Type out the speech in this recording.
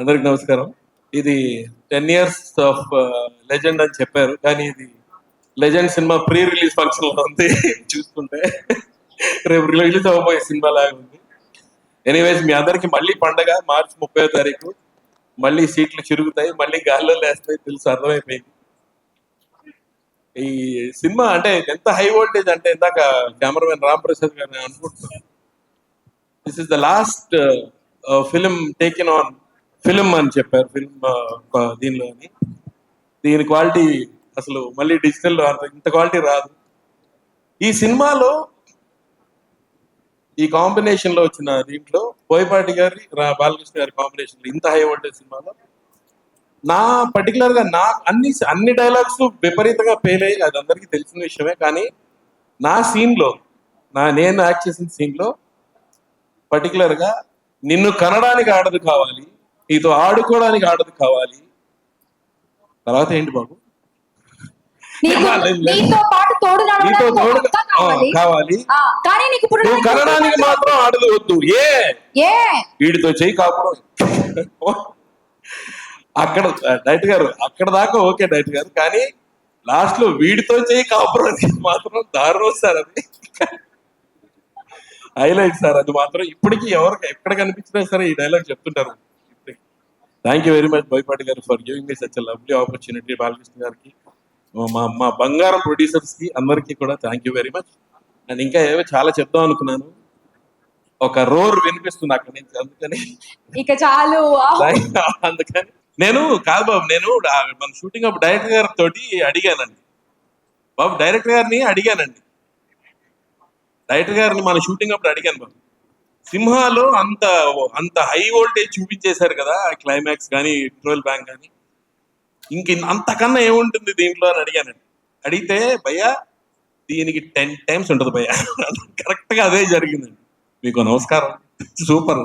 అందరికి నమస్కారం. ఇది టెన్ ఇయర్స్ ఆఫ్ లెజెండ్ అని చెప్పారు. కానీ ఇది లెజెండ్ సినిమా ప్రీ రిలీజ్ ఫంక్షన్లో ఉంది. చూసుకుంటే రేపు రిలీజ్ అవ్వబోయే సినిమా లాగా ఉంది. ఎనీవేస్ మీ అందరికి మళ్ళీ పండగ మార్చి ముప్పై తారీఖు. మళ్ళీ సీట్లు చిరుగుతాయి మళ్ళీ గాల్లో లేస్తాయి తెలుసు అర్థమైపోయింది. ఈ సినిమా అంటే ఎంత హై వోల్టేజ్ అంటే ఇందాక కెమెరామెన్ రామ్ ప్రసాద్ గారు అనుకుంటున్నాను this is the last film taken on film అని చెప్పారు ఫిలిం దీనిలో అని. దీని క్వాలిటీ అసలు మళ్ళీ డిజిటల్ అంత ఇంత క్వాలిటీ రాదు. ఈ సినిమాలో ఈ కాంబినేషన్లో వచ్చిన దీంట్లో బోయపాటి గారి బాలకృష్ణ గారి కాంబినేషన్ ఇంత హై వోల్టేజ్ సినిమాలో నా పర్టికులర్గా నా అన్ని అన్ని డైలాగ్స్ విపరీతంగా ఫెయిల్ అయ్యి అది అందరికీ తెలిసిన విషయమే. కానీ నా సీన్లో నా నేను యాక్ట్ చేసిన సీన్లో పర్టికులర్గా నిన్ను కనడానికి ఆడదు కావాలి. నీతో ఆడుకోవడానికి ఆడదు కావాలి. తర్వాత ఏంటి బాబు. నీతో తోడు కావాలి. కావాలి. ఆ, కానీ నీకు ఇప్పుడు నువ్వు కనడానికి మాత్రం ఆడదు వద్దు. ఏ? ఏ? వీడితో చేయి కాపురం అక్కడ డైట్ గారు అక్కడ దాకా ఓకే డైట్ గారు కానీ లాస్ట్లో వీడితో చేయి కాపురం అనేది మాత్రం దారుణం సార్ అది. హైలైట్ సార్ అది మాత్రం ఇప్పటికీ ఎవరికి ఎక్కడ కనిపించినా సరే ఈ డైలాగ్ చెప్తుంటారు. Thank you very much Boyapati గారు for giving me such lovely opportunity Balakrishna గారికి. మా మా బంగారం ప్రొడ్యూసర్స్కి అందరికీ కూడా thank you very much and ఇంకా ఏవో చాలా చెప్దాం అనుకున్నాను. ఒక రోర్ వినిపిస్తుంది అక్కడి నుంచి అందుకని. ఇక చాలు అందుకని. నేను కాదు బాబు నేను మన షూటింగ్ అప్పుడు డైరెక్టర్ గారి తోటి అడిగానండి. బాబు డైరెక్టర్ గారిని అడిగానండి. డైరెక్టర్ గారిని మన షూటింగ్ అప్పుడు అడిగాను బాబు. సింహాలో అంత అంత హై వోల్టేజ్ చూపించేశారు కదా క్లైమాక్స్ కానీ ట్రోల్ బ్యాంక్ కానీ ఇంక అంతకన్నా ఏముంటుంది దీంట్లో అని అడిగానండి. అడిగితే భయ్యా దీనికి టెన్ టైమ్స్ ఉంటుంది భయ్యా. కరెక్ట్గా అదే జరిగిందండి. మీకు నమస్కారం. సూపర్.